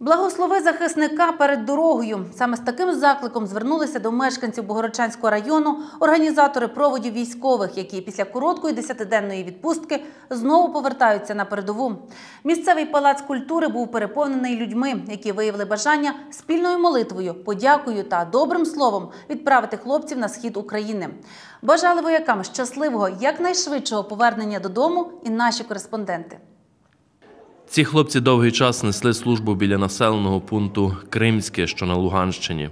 Благослови захисника перед дорогою. Саме з таким закликом звернулися до мешканців Богородчанського району організатори проводів військових, які після короткої десятиденної відпустки знову повертаються на передову. Місцевий палац культури був переповнений людьми, які виявили бажання спільною молитвою, подякою та добрим словом відправити хлопців на схід України. Бажали воякам щасливого якнайшвидшого повернення додому і наші кореспонденти. Ці хлопці довгий час несли службу біля населеного пункту Кримське, що на Луганщині.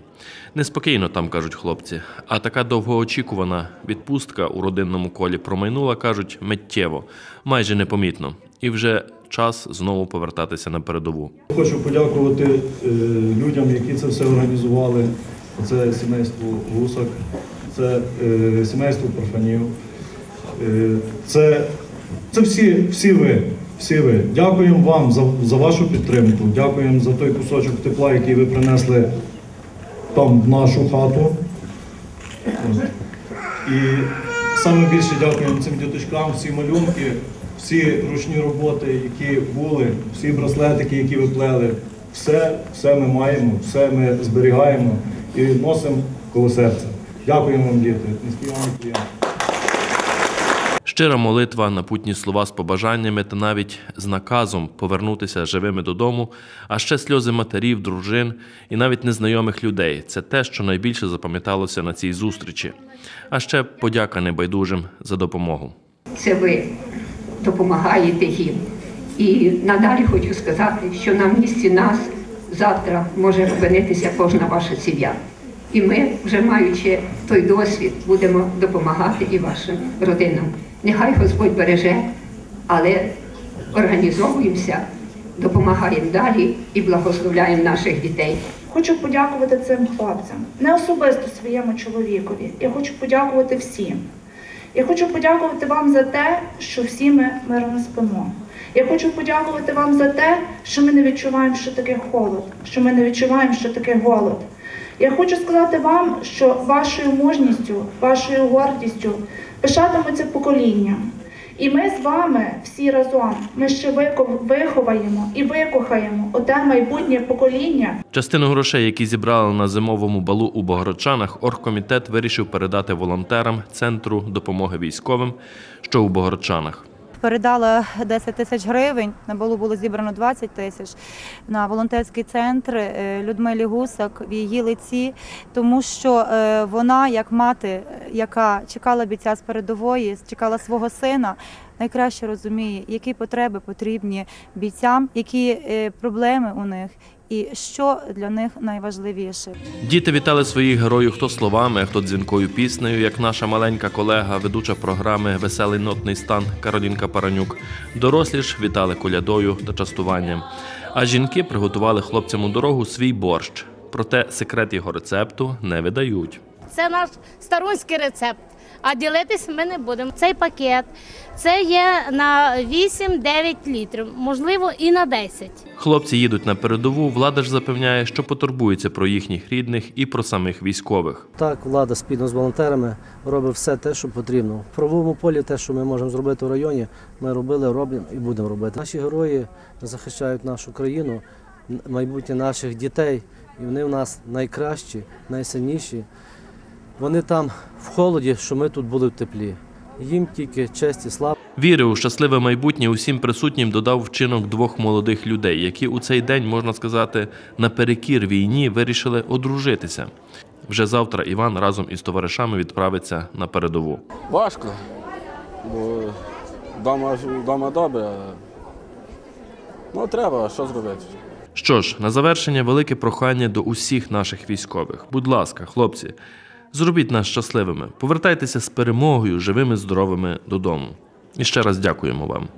Неспокійно там кажуть хлопці. А така довгоочікувана відпустка у родинному колі промайнула, кажуть, миттєво, майже непомітно. І вже час знову повертатися на передову. Хочу подякувати е, людям, які це все організували. Це сімейство Гусак, це е, сімейство Парфанів. Е, це це всі, всі ви. Всі ви. Дякуємо вам за, за вашу підтримку. Дякуємо за той кусочок тепла, який ви принесли там в нашу хату. І саме більше дякуємо цим діточкам, всі малюнки, всі ручні роботи, які були, всі браслетики, які ви плели. Все, все ми маємо, все ми зберігаємо і носимо коло серця. Дякуємо вам, діти. Неспіваний клієнт. Щира молитва, напутні слова з побажаннями та навіть з наказом повернутися живими додому, а ще сльози матерів, дружин і навіть незнайомих людей це те, що найбільше запам'яталося на цій зустрічі. А ще подяка небайдужим за допомогу. це ви допомагаєте їм. І надалі хочу сказати, що на місці нас завтра може опинитися кожна ваша сім'я. І ми, вже маючи той досвід, будемо допомагати і вашим родинам. Нехай Господь береже, але організовуємося, допомагаємо далі і благословляємо наших дітей. Хочу подякувати цим хлопцям, не особисто своєму чоловікові. Я хочу подякувати всім. Я хочу подякувати вам за те, що всі ми мирно спимо. Я хочу подякувати вам за те, що ми не відчуваємо, що таке холод, що ми не відчуваємо, що таке голод. Я хочу сказати вам, що вашою мужністю, вашою гордістю пишатиметься покоління. І ми з вами всі разом ми ще виховаємо і викохаємо оте майбутнє покоління, Частину грошей, які зібрали на зимовому балу у Богородчанах, оргкомітет вирішив передати волонтерам центру допомоги військовим, що у Богородчанах. Передала 10 тисяч гривень, на балу було зібрано 20 тисяч. На волонтерський центр е, Людмилі Гусак в її лиці, тому що е, вона, як мати, яка чекала бійця з передової, чекала свого сина, найкраще розуміє, які потреби потрібні бійцям, які е, проблеми у них і що для них найважливіше. Діти вітали своїх героїв хто словами, хто дзвінкою піснею, як наша маленька колега, ведуча програми Веселий нотний стан Каролінка Паранюк. Дорослі ж вітали колядою та частуванням. А жінки приготували хлопцям у дорогу свій борщ. Проте секрет його рецепту не видають. Це наш старунський рецепт. А ділитись ми не будемо. Цей пакет це є на 8-9 літрів, можливо, і на 10. Хлопці їдуть на передову. Влада ж запевняє, що потурбується про їхніх рідних і про самих військових. Так, влада спільно з волонтерами робить все те, що потрібно. В правовому полі те, що ми можемо зробити в районі, ми робили, робимо і будемо робити. Наші герої захищають нашу країну, майбутнє наших дітей, і вони в нас найкращі, найсильніші. Вони там в холоді, що ми тут були в теплі. Їм тільки честь і слава. Віри у щасливе майбутнє усім присутнім додав вчинок двох молодих людей, які у цей день, можна сказати, наперекір війні вирішили одружитися. Вже завтра Іван разом із товаришами відправиться на передову. Важко, бо вдома, вдома добре. Ну, треба, що зробити? Що ж, на завершення велике прохання до усіх наших військових. Будь ласка, хлопці, зробіть нас щасливими. Повертайтеся з перемогою, живими, здоровими додому. І ще раз дякуємо вам.